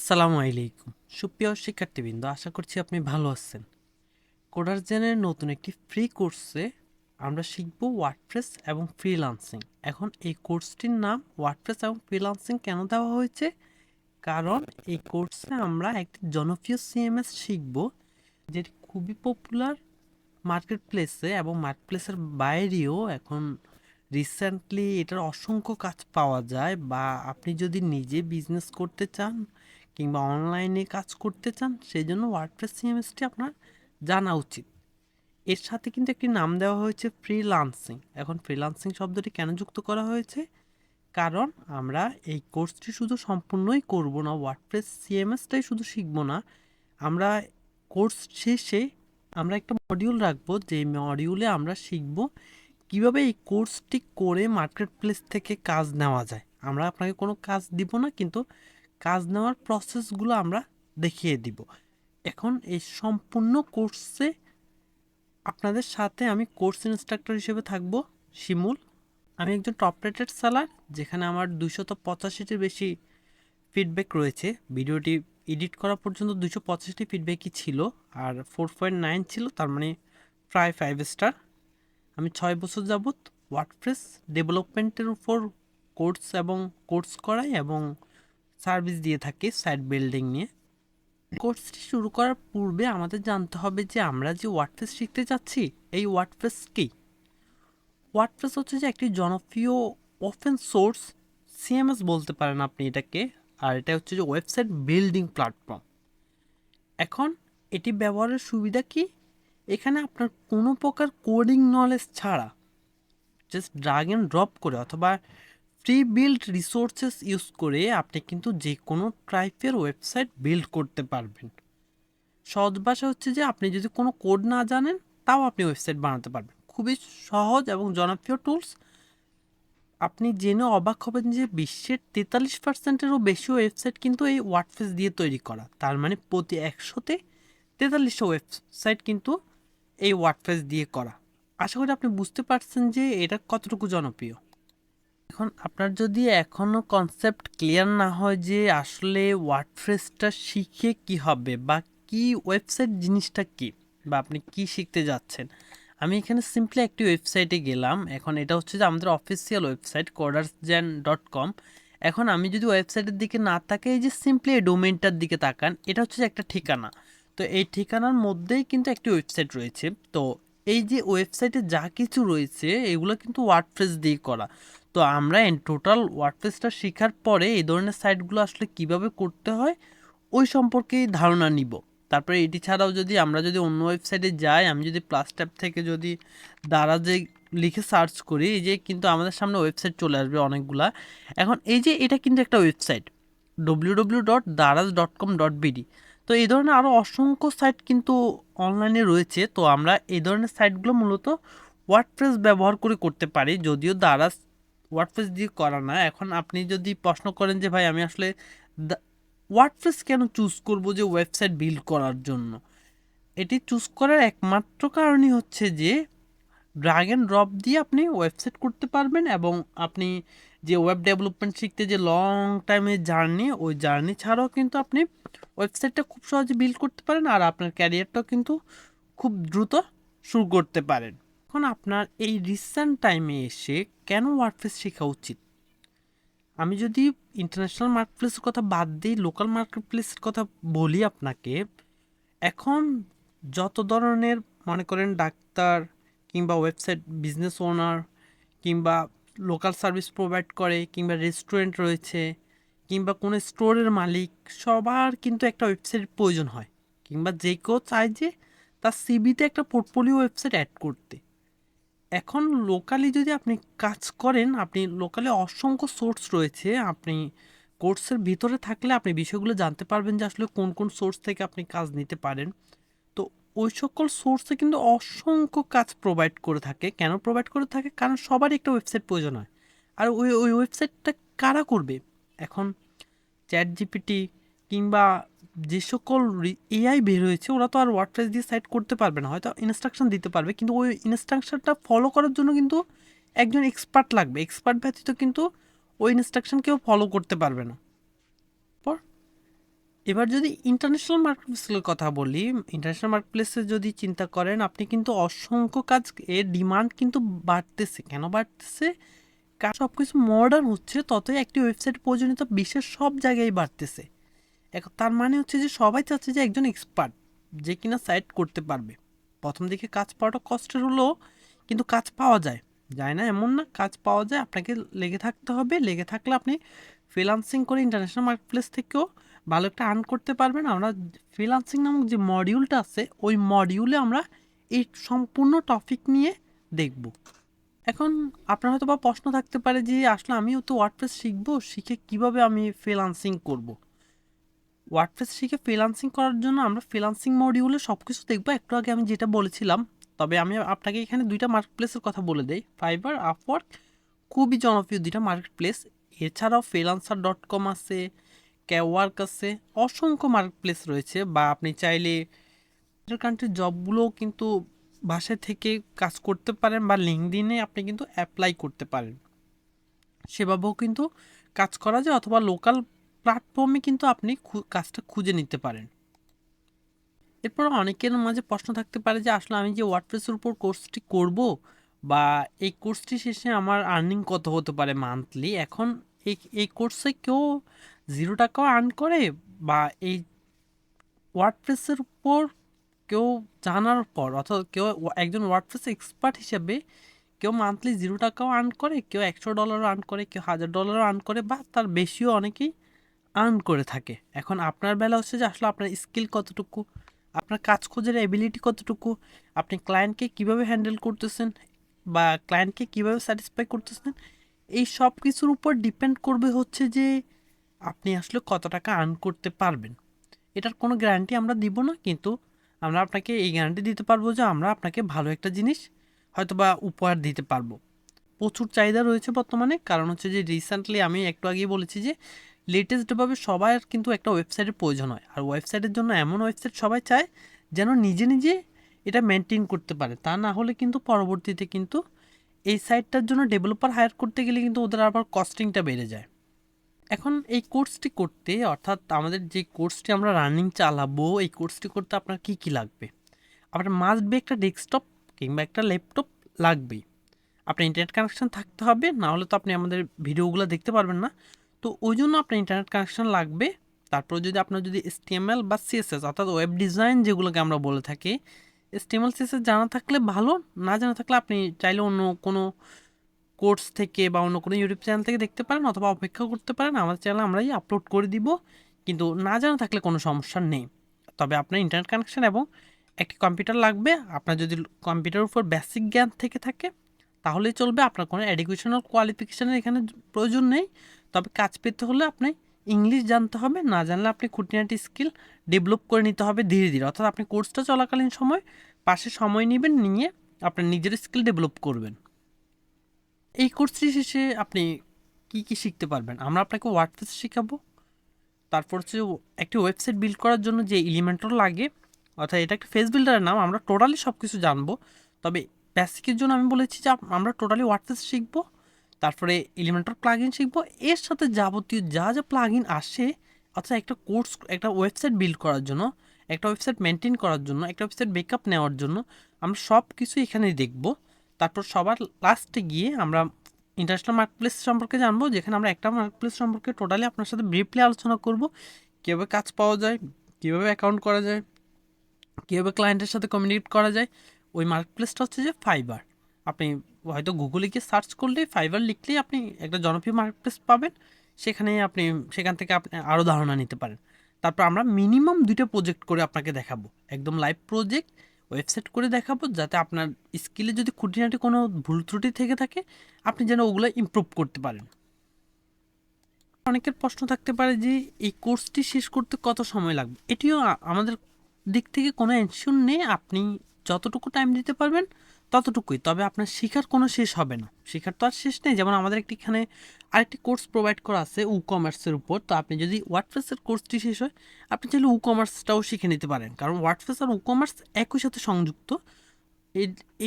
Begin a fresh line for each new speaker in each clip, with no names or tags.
আসসালামু আলাইকুম। সুপ্রিয় শিক্ষার্থীবৃন্দ, আশা করছি আপনি ভালো আছেন। কোডার জেনের নতুন একটি ফ্রি কোর্সে আমরা শিখব ওয়ার্ডপ্রেস এবং ফ্রিলান্সিং এখন এই কোর্সটির নাম ওয়ার্ডপ্রেস এবং ফ্রিলান্সিং কেন দেওয়া হয়েছে? কারণ এই কোর্সে আমরা একটি জনপ্রিয় সিএমএস শিখব, যেটি খুবই পপুলার মার্কেট প্লেসে এবং মার্কেট প্লেসের বাইরেও এখন রিসেন্টলি এটার অসংখ্য কাজ পাওয়া যায় বা আপনি যদি নিজে বিজনেস করতে চান কিংবা অনলাইনে কাজ করতে চান সেই জন্য ওয়ার্ডপ্রেস সিএমএসটি আপনার জানা উচিত। এর সাথে কিন্তু একটি নাম দেওয়া হয়েছে ফ্রিলান্সিং এখন ফ্রিলান্সিং শব্দটি কেন যুক্ত করা হয়েছে? কারণ আমরা এই কোর্সটি শুধু সম্পূর্ণই করব না ওয়ার্ডপ্রেস সিএমএসটাই শুধু শিখব না। আমরা কোর্স শেষে আমরা একটা মডিউল রাখব, যে মডিউলে আমরা শিখব কীভাবে এই কোর্সটি করে মার্কেট প্লেস থেকে কাজ নেওয়া যায়। আমরা আপনাকে কোনো কাজ দিব না, কিন্তু কাজ নেওয়ার প্রসেসগুলো আমরা দেখিয়ে দিব। এখন এই সম্পূর্ণ কোর্সে আপনাদের সাথে আমি কোর্স ইনস্ট্রাক্টর হিসেবে থাকব শিমুল। আমি একজন টপ রেটেড সেলার যেখানে আমার দুশত পঁচাশিটির বেশি ফিডব্যাক রয়েছে। ভিডিওটি এডিট করা পর্যন্ত দুশো পঁচাশিটি ফিডব্যাকই ছিল, আর ফোর পয়েন্ট নাইন ছিল, তার মানে প্রায় ফাইভ স্টার আমি ছয় বছর যাবৎ ওয়ার্ডপ্রেস ডেভেলপমেন্টের উপর কোর্স এবং কোর্স করাই এবং সার্ভিস দিয়ে থাকি সাইট বিল্ডিং নিয়ে। কোর্সটি শুরু করার পূর্বে আমাদের জানতে হবে যে আমরা যে ওয়ার্ডপ্রেস শিখতে যাচ্ছি, এই ওয়ার্ডপ্রেস কি? ওয়ার্ডপ্রেস হচ্ছে যে একটি জনপ্রিয় ওপেন সোর্স সিএমএস বলতে পারেন আপনি এটাকে, আর এটা হচ্ছে যে ওয়েবসাইট বিল্ডিং প্ল্যাটফর্ম এখন এটি ব্যবহারের সুবিধা কি? এখানে আপনার কোনো প্রকার কোডিং নলেজ ছাড়া জাস্ট ড্রাগ অ্যান্ড ড্রপ করে অথবা ফ্রি বিল্ড রিসোর্সেস ইউজ করে আপনি কিন্তু যে কোনো টাইপের ওয়েবসাইট বিল্ড করতে পারবেন। সহজ ভাষা হচ্ছে যে আপনি যদি কোনো কোড না জানেন, তাও আপনি ওয়েবসাইট বানাতে পারবেন। খুবই সহজ এবং জনপ্রিয় টুলস আপনি জেনে অবাক হবেন যে বিশ্বের তেতাল্লিশ পার্সেন্টেরও বেশি ওয়েবসাইট কিন্তু এই ওয়ার্ডপ্রেস দিয়ে তৈরি করা। তার মানে প্রতি একশোতে তেতাল্লিশটা ওয়েবসাইট কিন্তু এই ওয়ার্ডপ্রেস দিয়ে করা। আশা করি আপনি বুঝতে পারছেন যে এটা কতটুকু জনপ্রিয়। এখন আপনার যদি এখনও কনসেপ্ট ক্লিয়ার না হয় যে আসলে ওয়ার্ডপ্রেসটা শিখে কি হবে বা কি ওয়েবসাইট জিনিসটা কি বা আপনি কি শিখতে যাচ্ছেন, আমি এখানে সিম্পলি একটি ওয়েবসাইটে গেলাম। এখন এটা হচ্ছে যে আমাদের অফিসিয়াল ওয়েবসাইট কোডার্সজ্যান ডট কম এখন আমি যদি ওয়েবসাইটের দিকে না তাকাই, এই যে সিম্পলি এই ডোমেনটার দিকে তাকান, এটা হচ্ছে যে একটা ঠিকানা। তো এই ঠিকানার মধ্যেই কিন্তু একটি ওয়েবসাইট রয়েছে। তো এই যে ওয়েবসাইটে যা কিছু রয়েছে, এগুলো কিন্তু ওয়ার্ডপ্রেস দিয়ে করা। তো আমরা টোটাল ওয়ার্ডপ্রেসটা শেখার পরে এই ধরনের সাইটগুলো আসলে কীভাবে করতে হয়, ওই সম্পর্কেই ধারণা নিব। তারপরে এটি ছাড়াও যদি আমরা যদি অন্য ওয়েবসাইটে যাই, আমি যদি প্লাস ট্যাব থেকে যদি দ্বারা যে লিখে সার্চ করি, এই যে কিন্তু আমাদের সামনে ওয়েবসাইট চলে আসবে অনেকগুলা। এখন এই যে এটা কিন্তু একটা website W W dot Daraz dot com dot BD তো এই ধরনের আরও অসংখ্য সাইট কিন্তু অনলাইনে রয়েছে। তো আমরা এই ধরনের সাইটগুলো মূলত ওয়ার্ডপ্রেস ব্যবহার করে করতে পারি, যদিও দারাজ ওয়ার্ডপ্রেস দিয়ে করা না। এখন আপনি যদি প্রশ্ন করেন যে, ভাই, আমি আসলে ওয়ার্ডপ্রেস কেন চুজ করব যে ওয়েবসাইট বিল্ড করার জন্য? এটি চুজ করার একমাত্র কারণই হচ্ছে যে ড্রাগ অ্যান্ড ড্রপ দিয়ে আপনি ওয়েবসাইট করতে পারবেন এবং আপনি যে ওয়েব ডেভেলপমেন্ট শিখতে যে লং টাইমের জার্নি ওই জার্নি ছাড়াও কিন্তু আপনি ওয়েবসাইটটা খুব সহজে বিল্ড করতে পারেন আর আপনার ক্যারিয়ারটাও কিন্তু খুব দ্রুত শুরু করতে পারেন। এখন আপনার এই রিসেন্ট টাইমে এসে কেন ওয়ার্ডপ্রেস শেখা উচিত? আমি যদি ইন্টারন্যাশনাল মার্কেট প্লেসের কথা বাদ দিই লোকাল মার্কেট প্লেসের কথা বলি আপনাকে, এখন যত ধরনের মনে করেন ডাক্তার কিংবা ওয়েবসাইট বিজনেস ওনার কিংবা লোকাল সার্ভিস প্রোভাইড করে কিংবা রেস্টুরেন্ট রয়েছে কিংবা কোনো স্টোরের মালিক, সবার কিন্তু একটা ওয়েবসাইট প্রয়োজন হয়। কিংবা যে কেউ চায় যে তার সিবিতে একটা পোর্টফোলিও ওয়েবসাইট অ্যাড করতে। এখন লোকালি যদি আপনি কাজ করেন, আপনি লোকালে অসংখ্য সোর্স রয়েছে, আপনি কোর্সের ভিতরে থাকলে আপনি বিষয়গুলো জানতে পারবেন যে আসলে কোন কোন সোর্স থেকে আপনি কাজ নিতে পারেন। তো ওই সকল সোর্সে কিন্তু অসংখ্য কাজ প্রোভাইড করে থাকে। কেন প্রোভাইড করে থাকে? কারণ সবারই একটা ওয়েবসাইট প্রয়োজন হয়। আর ওই ওই ওয়েবসাইটটা কারা করবে? এখন চ্যাট জিপিটি কিংবা যে সকল এআই বের হয়েছে, ওরা তো আর ওয়ার্ডপ্রেস দিয়ে সাইট করতে পারবে না। হয়তো ইনস্ট্রাকশন দিতে পারবে, কিন্তু ওই ইনস্ট্রাকশনটা ফলো করার জন্য কিন্তু একজন এক্সপার্ট লাগবে। এক্সপার্ট ব্যতীত কিন্তু ওই ইনস্ট্রাকশন কেউ ফলো করতে পারবে না। এবার যদি ইন্টারন্যাশনাল মার্কেটপ্লেসের কথা বলি ইন্টারন্যাশনাল মার্কেটপ্লেসে যদি চিন্তা করেন, আপনি কিন্তু অসংখ্য কাজ এর ডিমান্ড কিন্তু বাড়তেছে। কেন বাড়তেছে? কাজ সব কিছু মডার্ন হচ্ছে, ততই একটি ওয়েবসাইট প্রয়োজনীয়তা বিশ্বের সব জায়গায় বাড়তেছে। এখন তার মানে হচ্ছে যে সবাই চাচ্ছে যে একজন এক্সপার্ট যে কিনা সাইট করতে পারবে। প্রথম দিকে কাজ পাওয়াটা কষ্টের হলেও কিন্তু কাজ পাওয়া যায়। যায় না, এমন না, কাজ পাওয়া যায়, আপনাকে লেগে থাকতে হবে। লেগে থাকলে আপনি ফ্রিলান্সিং করে ইন্টারন্যাশনাল মার্কেটপ্লেস থেকেও ভালো একটা আর্ন করতে পারবেন। আমরা ফ্রিলান্সিং নামক যে মডিউলটা আছে, ওই মডিউলে আমরা এই সম্পূর্ণ টপিক নিয়ে দেখব। এখন আপনার হয়তো বা প্রশ্ন থাকতে পারে যে, আসলে আমিও তো ওয়ার্ডপ্রেস শিখব, শিখে কীভাবে আমি ফ্রিলান্সিং করব? ওয়ার্ডপ্রেস শিখে ফ্রিলান্সিং করার জন্য আমরা ফ্রিলান্সিং মডিউলে সব কিছু দেখব। একটু আগে আমি যেটা বলেছিলাম, তবে আমি আপনাকে এখানে দুইটা মার্কেটপ্লেসের কথা বলে দেই। ফাইবার আপওয়ার্ক খুবই জনপ্রিয় দুইটা মার্কেটপ্লেস এছাড়াও ফ্রিলান্সার ডট কম আছে ক্যাওয়ার্ক আছে, অসংখ্য মার্কেটপ্লেস রয়েছে বা আপনি চাইলে কান্ট্রির জবগুলোও কিন্তু বাসায় থেকে কাজ করতে পারেন বা লিঙ্কদিনে আপনি কিন্তু অ্যাপ্লাই করতে পারেন। সেভাবেও কিন্তু কাজ করা যায় অথবা লোকাল প্ল্যাটফর্মে কিন্তু আপনি কাজটা খুঁজে নিতে পারেন। এরপর অনেকের মাঝে প্রশ্ন থাকতে পারে যে, আসলে আমি যে ওয়ার্ডপ্রেসের উপর কোর্সটি করব বা এই কোর্সটি শেষে আমার আর্নিং কত হতে পারে মান্থলি এখন এই এই কোর্সে কেউ জিরো টাকাও আর্ন করে বা এই ওয়ার্ডপ্রেসের উপর কেউ জানার পর, অর্থাৎ কেউ একজন ওয়ার্ডপ্রেস এক্সপার্ট হিসেবে কেউ মান্থলি জিরো টাকাও আর্ন করে, কেউ একশো ডলারও আর্ন করে, কেউ হাজার ডলারও আর্ন করে বা তার বেশিও অনেকেই আর্ন করে থাকে। এখন আপনার বেলা হচ্ছে যে আসলে আপনার স্কিল কতটুকু, আপনার কাজ খোঁজের এবিলিটি কতটুকু, আপনি ক্লায়েন্টকে কীভাবে হ্যান্ডেল করতেছেন বা ক্লায়েন্টকে কীভাবে স্যাটিসফাই করতেছেন, এই সব কিছুর উপর ডিপেন্ড করবে হচ্ছে যে আপনি আসলে কত টাকা আর্ন করতে পারবেন। এটার কোনো গ্যারান্টি আমরা দিব না, কিন্তু আমরা আপনাকে এই গ্যারান্টি দিতে পারব যে আমরা আপনাকে ভালো একটা জিনিস হয়তো বা উপহার দিতে পারব। প্রচুর চাহিদা রয়েছে বর্তমানে, কারণ হচ্ছে যে রিসেন্টলি আমি একটু আগেই বলেছি যে লেটেস্টভাবে সবার কিন্তু একটা ওয়েবসাইটের প্রয়োজন হয়। আর ওয়েবসাইটের জন্য এমন ওয়েবসাইট সবাই চায় যেন নিজে নিজে এটা মেনটেন করতে পারে। তা না হলে কিন্তু পরবর্তীতে কিন্তু এই সাইটটার জন্য ডেভেলপার হায়ার করতে গেলে কিন্তু ওদের আবার কস্টিংটা বেড়ে যায়। এখন এই কোর্সটি করতে, অর্থাৎ আমাদের যে কোর্সটি আমরা রানিং চালাবো, এই কোর্সটি করতে আপনার কি কি লাগবে? আপনার মাস্ট বি একটা ডেস্কটপ কিংবা একটা ল্যাপটপ লাগবেই। আপনার ইন্টারনেট কানেকশান থাকতে হবে, না হলে তো আপনি আমাদের ভিডিওগুলো দেখতে পারবেন না। তো ওই জন্য আপনার ইন্টারনেট কানেকশান লাগবে। তারপর যদি আপনার যদি এসটিএমএল বা সিএসএস অর্থাৎ ওয়েব ডিজাইন যেগুলোকে আমরা বলে থাকি এসটিএমএল সিএসএস জানা থাকলে ভালো, না জানা থাকলে আপনি চাইলে অন্য কোনো কোর্স থেকে বা অন্য কোনো ইউটিউব চ্যানেল থেকে দেখতে পারেন অথবা অপেক্ষা করতে পারেন। আমাদের চ্যানেল আমরাই আপলোড করে দিব, কিন্তু না জানা থাকলে কোনো সমস্যা নেই। তবে আপনার ইন্টারনেট কানেকশান এবং একটি কম্পিউটার লাগবে। আপনার যদি কম্পিউটারের উপর বেসিক জ্ঞান থেকে থাকে তাহলেই চলবে। আপনার কোনো এডুকেশনাল কোয়ালিফিকেশানের এখানে প্রয়োজন নেই। তবে কাজ পেতে হলে আপনি ইংলিশ জানতে হবে, না জানলে আপনি খুঁটিনাটি স্কিল ডেভেলপ করে নিতে হবে ধীরে ধীরে। অর্থাৎ আপনি কোর্সটা চলাকালীন সময় পাশে সময় নেবেন, নিয়ে আপনার নিজের স্কিল ডেভেলপ করবেন। এই কোর্সটি শেষে আপনি কি কি শিখতে পারবেন? আমরা আপনাকে ওয়ার্ডপ্রেস শেখাবো। তারপর হচ্ছে একটি ওয়েবসাইট বিল্ড করার জন্য যে এলিমেন্টর লাগে, অর্থাৎ এটা একটা ফেস বিল্ডারের নাম, আমরা টোটালি সব কিছু জানব। তবে বেসিকের জন্য আমি বলেছি যে আমরা টোটালি ওয়ার্ডপ্রেস শিখব, তারপরে এলিমেন্টর প্লাগ ইন শিখব, এর সাথে যাবতীয় যা যা প্লাগ ইন আসে অর্থাৎ একটা কোর্স একটা ওয়েবসাইট বিল্ড করার জন্য, একটা ওয়েবসাইট মেনটেন করার জন্য, একটা ওয়েবসাইট বেকআপ নেওয়ার জন্য, আমরা সব কিছু এখানেই দেখব। তারপর সবার লাস্টে গিয়ে আমরা ইন্টারন্যাশনাল মার্কেটপ্লেস সম্পর্কে জানব, যেখানে আমরা একটা মার্কেটপ্লেস সম্পর্কে টোটালি আপনার সাথে ব্রিফলি আলোচনা করব, কীভাবে কাজ পাওয়া যায়, কীভাবে অ্যাকাউন্ট করা যায়, কীভাবে ক্লায়েন্টের সাথে কমিউনিকেট করা যায় ওই মার্কেটপ্লেসটা হচ্ছে যে ফাইবার আপনি হয়তো গুগলে গিয়ে সার্চ করলেই ফাইবার লিখলেই আপনি একটা জনপ্রিয় মার্কেটপ্লেস পাবেন। সেখানে আপনি, সেখান থেকে আপনি আরও ধারণা নিতে পারেন। তারপর আমরা মিনিমাম দুইটা প্রজেক্ট করে আপনাকে দেখাবো। একদম লাইভ প্রজেক্ট ওয়েবসাইট করে দেখাবো, যাতে আপনার স্কিলে যদি খুঁটিনাটি কোনো ভুল ত্রুটি থেকে থাকে, আপনি যেন ওগুলো ইমপ্রুভ করতে পারেন। অনেকের প্রশ্ন থাকতে পারে যে, এই কোর্সটি শেষ করতে কত সময় লাগবে? এটিও আমাদের দিক থেকে কোনো এনশিওর নেই। আপনি যতটুকু টাইম দিতে পারবেন, ততটুকুই। তবে আপনার শেখার কোনো শেষ হবে না। শেখার তো আর শেষ নেই। যেমন আমাদের একটি এখানে আরেকটি কোর্স প্রোভাইড করা আছে উ কমার্সের উপর। তো আপনি যদি ওয়ার্ডপ্রেসের কোর্সটি শেষ হয়, আপনি চাইলে উ কমার্সটাও শিখে নিতে পারেন। কারণ ওয়ার্ডপ্রেস আর উ কমার্স একই সাথে সংযুক্ত।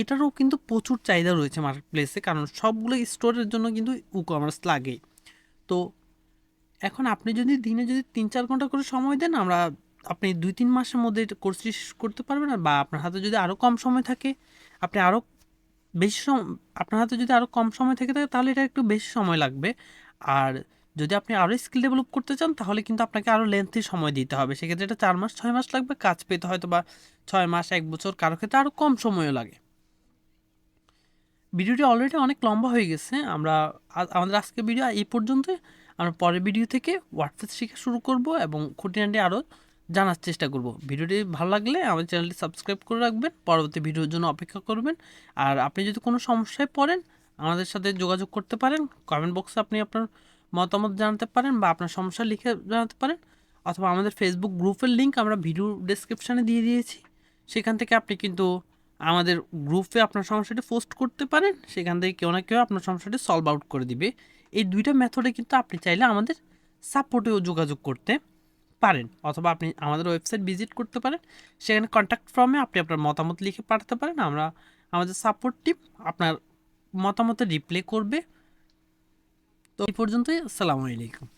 এটারও কিন্তু প্রচুর চাহিদা রয়েছে মার্কেট প্লেসে কারণ সবগুলো স্টোরের জন্য কিন্তু উ কমার্স লাগে তো এখন আপনি যদি দিনে যদি তিন চার ঘণ্টা করে সময় দেন, আমরা আপনি দুই তিন মাসের মধ্যে কোর্সটি শেষ করতে পারবেন বা আপনার হাতে যদি আরও কম সময় থাকে, আপনি আরও বেশি সময় আপনার হাতে যদি আরও কম সময় থেকে থাকে, তাহলে এটা একটু বেশি সময় লাগবে। আর যদি আপনি আরও স্কিল ডেভেলপ করতে চান, তাহলে কিন্তু আপনাকে আরও লেন্থি সময় দিতে হবে। সেক্ষেত্রে এটা চার মাস, ছয় মাস লাগবে, কাজ পেতে হয়তো বা ছয় মাস, এক বছর, কারও ক্ষেত্রে আরও কম সময়ও লাগে। ভিডিওটি অলরেডি অনেক লম্বা হয়ে গেছে। আমরা আমাদের আজকে ভিডিও এই পর্যন্তই। আমরা পরের ভিডিও থেকে হোয়াটসঅ্যাপ শেখা শুরু করব এবং খুঁটিনাটি আরও জানার চেষ্টা করব। ভিডিওটি ভালো লাগলে আমাদের চ্যানেলটি সাবস্ক্রাইব করে রাখবেন, পরবর্তী ভিডিওর জন্য অপেক্ষা করবেন। আর আপনি যদি কোনো সমস্যায় পড়েন, আমাদের সাথে যোগাযোগ করতে পারেন। কমেন্ট বক্সে আপনি আপনার মতামত জানাতে পারেন বা আপনার সমস্যা লিখে জানাতে পারেন। অথবা আমাদের ফেসবুক গ্রুপের লিঙ্ক আমরা ভিডিও ডেসক্রিপশানে দিয়ে দিয়েছি। সেখান থেকে আপনি কিন্তু আমাদের গ্রুপে আপনার সমস্যাটি পোস্ট করতে পারেন। সেখান থেকে কেউ না কেউ আপনার সমস্যাটি সলভ আউট করে দিবে। এই দুইটা মেথডে কিন্তু আপনি চাইলে আমাদের সাপোর্টেও যোগাযোগ করতে পারেন অথবা আপনি আমাদের ওয়েবসাইট ভিজিট করতে পারেন। সেখানে কন্ট্যাক্ট ফর্মে আপনি আপনার মতামত লিখে পাঠাতে পারেন। আমরা, আমাদের সাপোর্ট টিম আপনার মতামতে রিপ্লাই করবে। তো এই পর্যন্তই, আসসালামু আলাইকুম।